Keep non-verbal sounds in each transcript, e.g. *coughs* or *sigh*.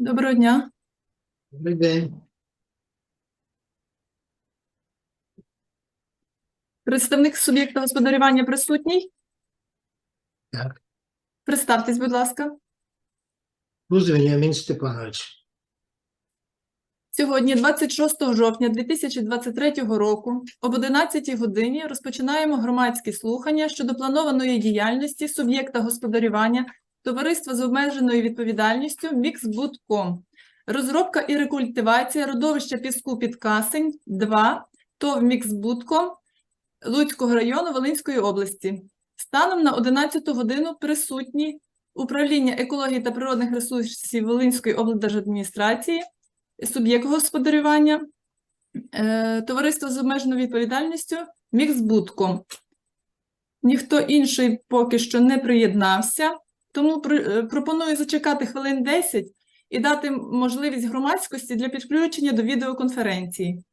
Доброго дня. Добрий день. Представник суб'єкта господарювання присутній? Так. Представтесь, будь ласка. Кузов Веніамін Степанович. Сьогодні, 26 жовтня 2023 року, об 11 годині розпочинаємо громадські слухання щодо планованої діяльності суб'єкта господарювання товариства з обмеженою відповідальністю Міксбудком. Розробка і рекультивація родовища піску під Касень 2 ТОВ Міксбудком Луцького району Волинської області. Станом на 11 годину присутні управління екології та природних ресурсів Волинської облдержадміністрації, суб'єкт господарювання, е, товариство з обмеженою відповідальністю Міксбудком. Ніхто інший поки що не приєднався, тому е, пропоную зачекати хвилин 10 і дати можливість громадськості для підключення до відеоконференції.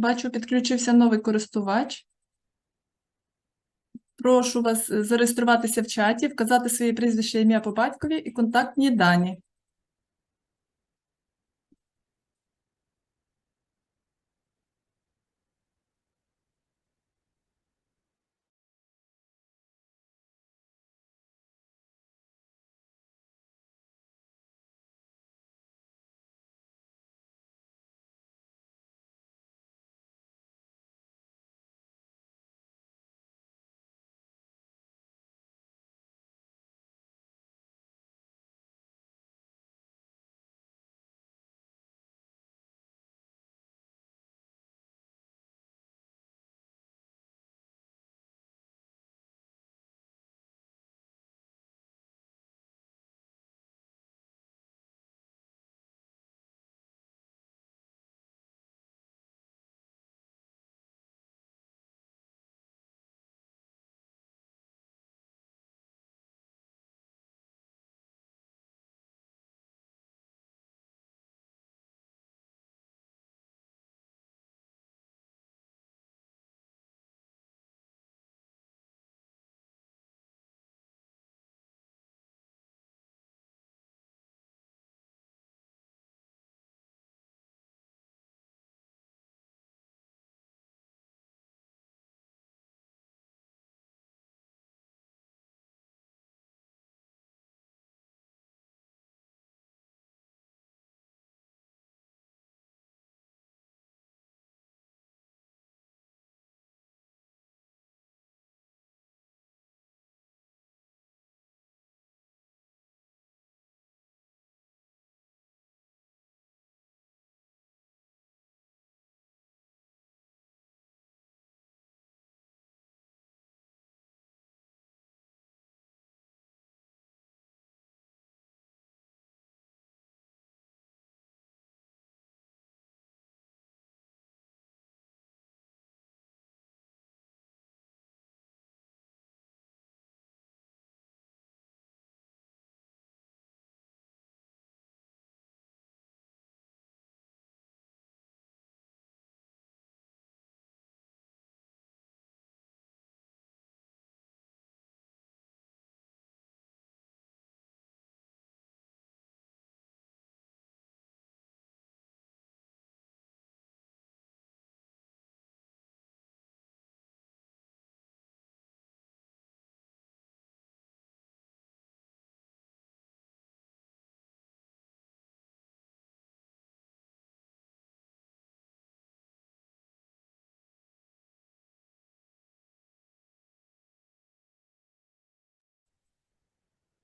Бачу, підключився новий користувач. Прошу вас е, зареєструватися в чаті, вказати своє прізвище, ім'я по батькові і контактні дані.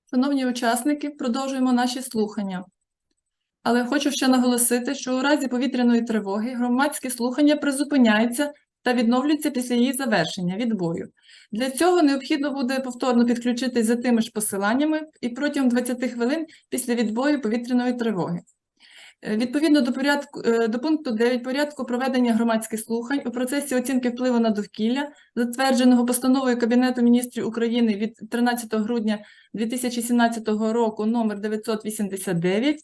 Шановні учасники, продовжуємо наші слухання. Але хочу ще наголосити, що у разі повітряної тривоги громадські слухання призупиняються та відновлюються після її завершення відбою. Для цього необхідно буде повторно підключитись за тими ж посиланнями і протягом 20 хвилин після відбою повітряної тривоги. Е, Відповідно до порядку е, до пункту 9 порядку проведення громадських слухань у процесі оцінки впливу на довкілля, затвердженого постановою Кабінету міністрів України від 13 грудня 2017 року номер 989,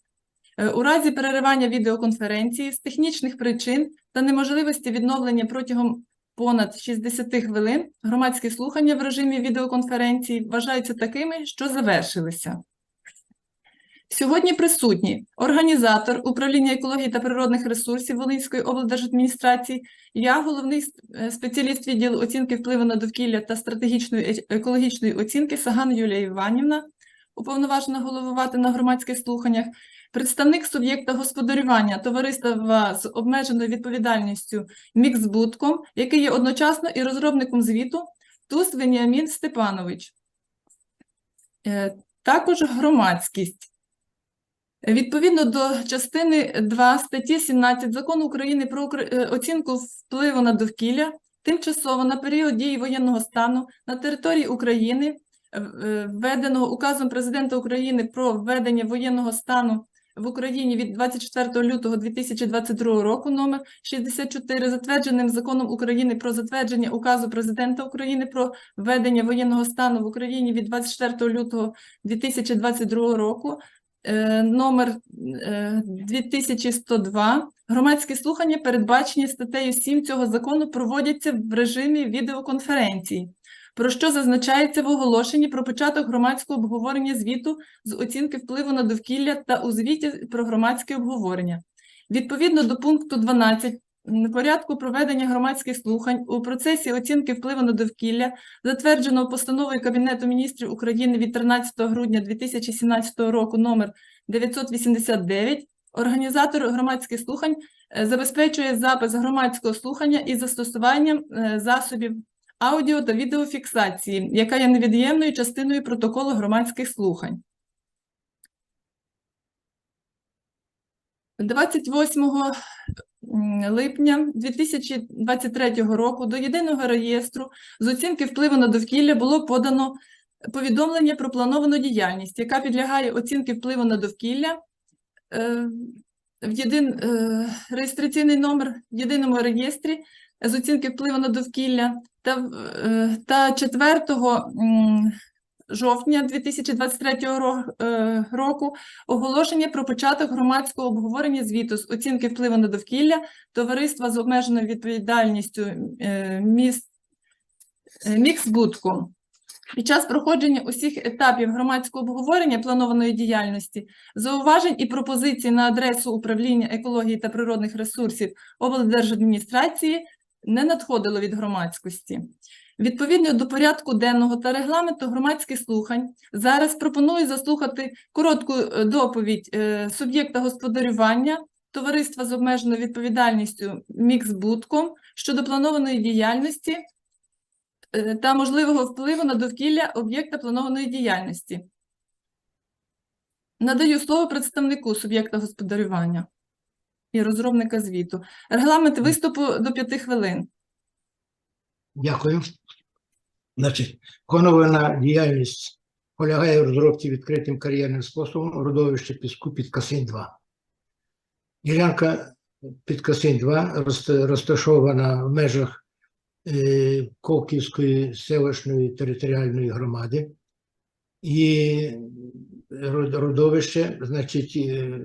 е, у разі переривання відеоконференції з технічних причин та неможливості відновлення протягом понад 60 хвилин громадські слухання в режимі відеоконференції вважаються такими, що завершилися. Сьогодні присутні організатор управління екології та природних ресурсів Волинської облдержадміністрації, я головний е, спеціаліст відділу оцінки впливу на довкілля та стратегічної екологічної оцінки Саган Юлія Іванівна, уповноважена головувати на громадських слуханнях, представник суб'єкта господарювання товариства з обмеженою відповідальністю Міксбудком, який є одночасно і розробником звіту Туз Веніамін Степанович. Е, Також громадськість. Відповідно до частини 2 статті 17 Закону України про е, оцінку впливу на довкілля, тимчасово на період дії воєнного стану на території України, е, введеного указом Президента України про введення воєнного стану в Україні від 24 лютого 2022 року номер 64, затвердженим Законом України про затвердження указу Президента України про введення воєнного стану в Україні від 24 лютого 2022 року, номер е, 2102. Громадські слухання, передбачені статтею 7 цього закону, проводяться в режимі відеоконференції, про що зазначається в оголошенні про початок громадського обговорення звіту з оцінки впливу на довкілля та у звіті про громадське обговорення. Відповідно до пункту 12 м, порядку проведення громадських слухань у процесі оцінки впливу на довкілля, затвердженого постановою Кабінету міністрів України від 13 грудня 2017 року номер 989, організатор громадських слухань е, забезпечує запис громадського слухання із застосуванням е, засобів аудіо та відеофіксації, яка є невід'ємною частиною протоколу громадських слухань. 28 м, липня 2023 року до єдиного реєстру з оцінки впливу на довкілля було подано повідомлення про плановану діяльність, яка підлягає оцінки впливу на довкілля. е, В єдин, е, реєстраційний номер в єдиному реєстрі з оцінки впливу на довкілля та, е, та 4 м, жовтня 2023 е, року оголошення про початок громадського обговорення звіту з оцінки впливу на довкілля товариства з обмеженою відповідальністю е, міст е, Під час проходження усіх етапів громадського обговорення планованої діяльності, зауважень і пропозицій на адресу управління екології та природних ресурсів облдержадміністрації не надходило від громадськості. Відповідно до порядку денного та регламенту громадських слухань, зараз пропоную заслухати коротку е, доповідь е, суб'єкта господарювання товариства з обмеженою відповідальністю Міксбудком щодо планованої діяльності е, та можливого впливу на довкілля об'єкта планованої діяльності. Надаю слово представнику суб'єкта господарювання і розробника звіту. Регламент виступу до п'яти хвилин. Дякую. Значить, планована діяльність полягає в розробці відкритим кар'єрним способом родовища піску під Касинь 2. Ділянка під Касинь 2 розташована в межах е, Ковківської селищної територіальної громади. І родовище, значить, е,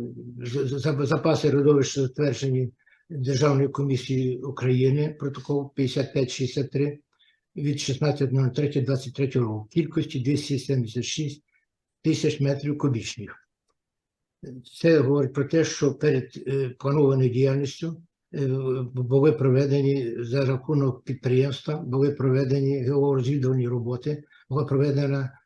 запаси родовища затверджені Державною комісією України, протокол 5563 від 16.03.23 року, кількості 276 тисяч метрів кубічних. Це говорить про те, що перед е, планованою діяльністю е, були проведені за рахунок підприємства, були проведені георозвідувальні роботи, була проведена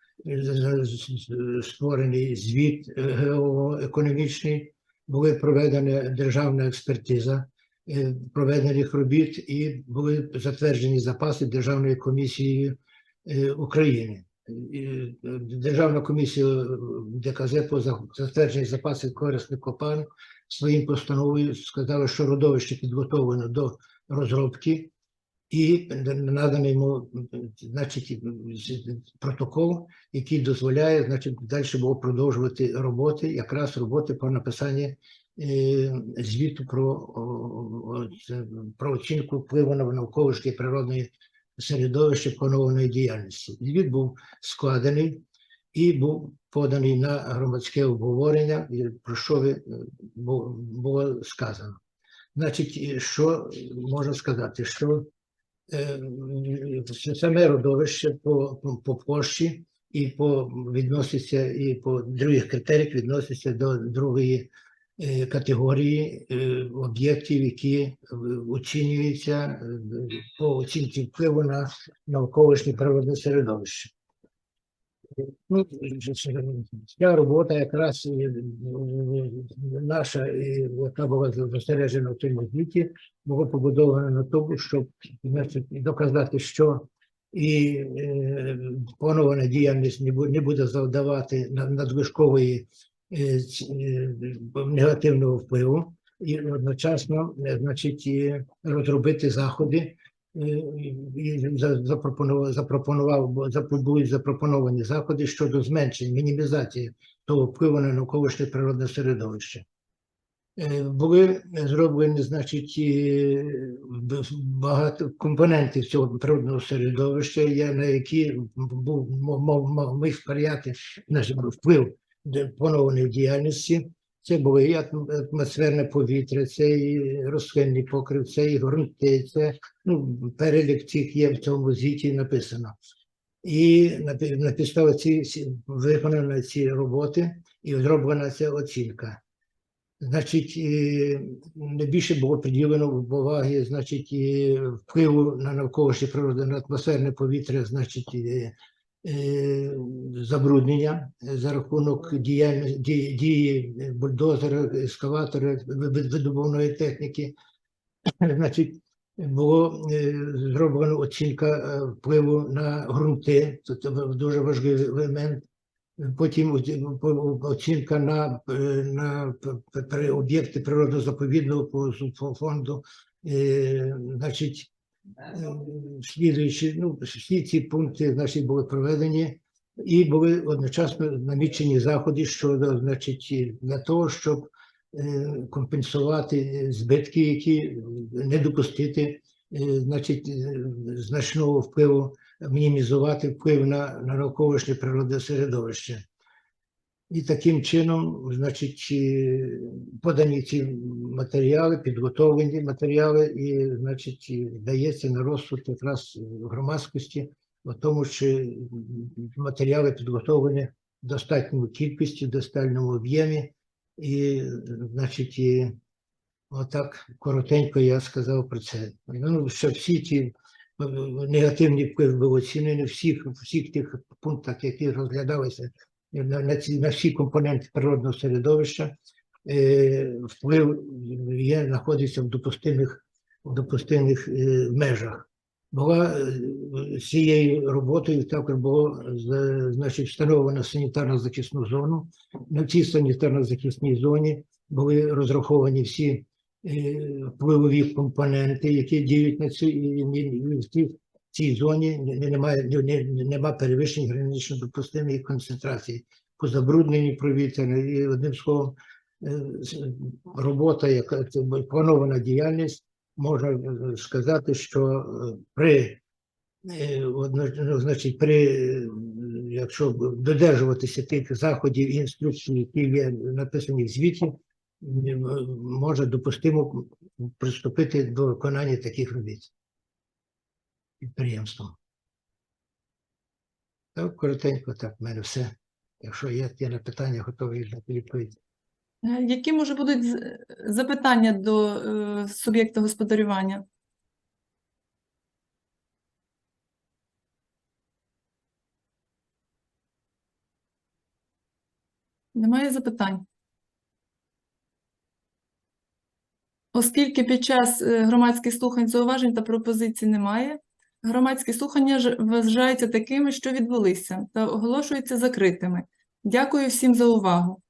створений звіт е, геоекономічний, була проведена державна експертиза е, проведених робіт і були затверджені запаси Державною комісією е, України. Державна комісія ДКЗ по затвердженні запасів корисних копалин своїм постановою сказала, що родовище підготовлено до розробки і наданий йому значить, протокол, який дозволяє значить, далі було продовжувати роботи, якраз роботи по написанні е, звіту про, про оцінку впливу на навколишнє і природне середовище планованої діяльності. Звіт був складений і був поданий на громадське обговорення, про що е, бу- було сказано. Значить, що можна сказати, що саме родовище по, по, площі і по відноситься, і по других критеріях відноситься до другої е, категорії е, об'єктів, які е, оцінюються е, по оцінці впливу на навколишнє природне середовище. Ну, ця робота якраз і, е, наша, і яка була зосереджена в цьому звіті, була побудована на тому, щоб доказати, що і е, планована діяльність не буде завдавати на- надлишкової е, негативного впливу, і одночасно, значить, розробити заходи. Е, запропонував, запропонував, були запропоновані заходи щодо зменшення, мінімізації того впливу на навколишнє природне середовище. Е, Були зроблені, значить, багато компонентів цього природного середовища, на які був мав міг сприяти вплив планованої діяльності. Це було і атмосферне повітря, це і рослинний покрив, це і ґрунти, це ну, перелік цих є в цьому звіті написано. І на, на підставі ці, виконано ці роботи і зроблена ця оцінка. Значить, найбільше було приділено уваги, значить, впливу на навколишнє природу, на атмосферне повітря, значить, забруднення за рахунок діяльності дії, дії бульдозера, ескаватора, ви- ви- видобувної техніки. *coughs* Значить, було е, зроблено оцінка е, впливу на ґрунти, це дуже важливий елемент. Потім оцінка на, е, на об'єкти природозаповідного по- по фонду. Е, Значить, е, слідуючи, ну, всі ці пункти значить, були проведені і були одночасно намічені заходи щодо, значить, для того, щоб е, компенсувати збитки, які не допустити, е, значить, е, значного впливу, мінімізувати вплив на, на навколишнє природне середовище. І таким чином, значить, е, подані ці матеріали, підготовлені матеріали, і, значить, дається на розсуд якраз громадськості, о тому, що матеріали підготовлені в достатньому кількості, в достатньому об'ємі, і, значить, отак коротенько я сказав про це. Ну, що всі ті е, негативні впливи оцінені, всіх, всіх тих пунктах, які розглядалися на, ці, на всі компоненти природного середовища, е, вплив є, знаходиться в допустимих, в допустимих е, межах. Була е, цією роботою також було значить, встановлено санітарно-захисну зону. На цій санітарно-захисній зоні були розраховані всі е, впливові компоненти, які діють на ні цій- зоні не- не- немає, не- не- нема перевищень гранично допустимої концентрації по забрудненні повітря. І одним словом, е, робота, яка планована діяльність, можна е, сказати, що е, при ну, значить, при якщо додержуватися тих заходів і інструкцій, які є написані в звіті, може допустимо приступити до виконання таких робіт підприємством. Так, коротенько, так, в мене все. Якщо є, є на питання, готовий дати відповідь. Е, Які може будуть запитання до е, суб'єкта господарювання? Немає запитань. Оскільки під час е, громадських слухань зауважень та пропозицій немає, громадські слухання вважаються такими, що відбулися, та оголошуються закритими. Дякую всім за увагу.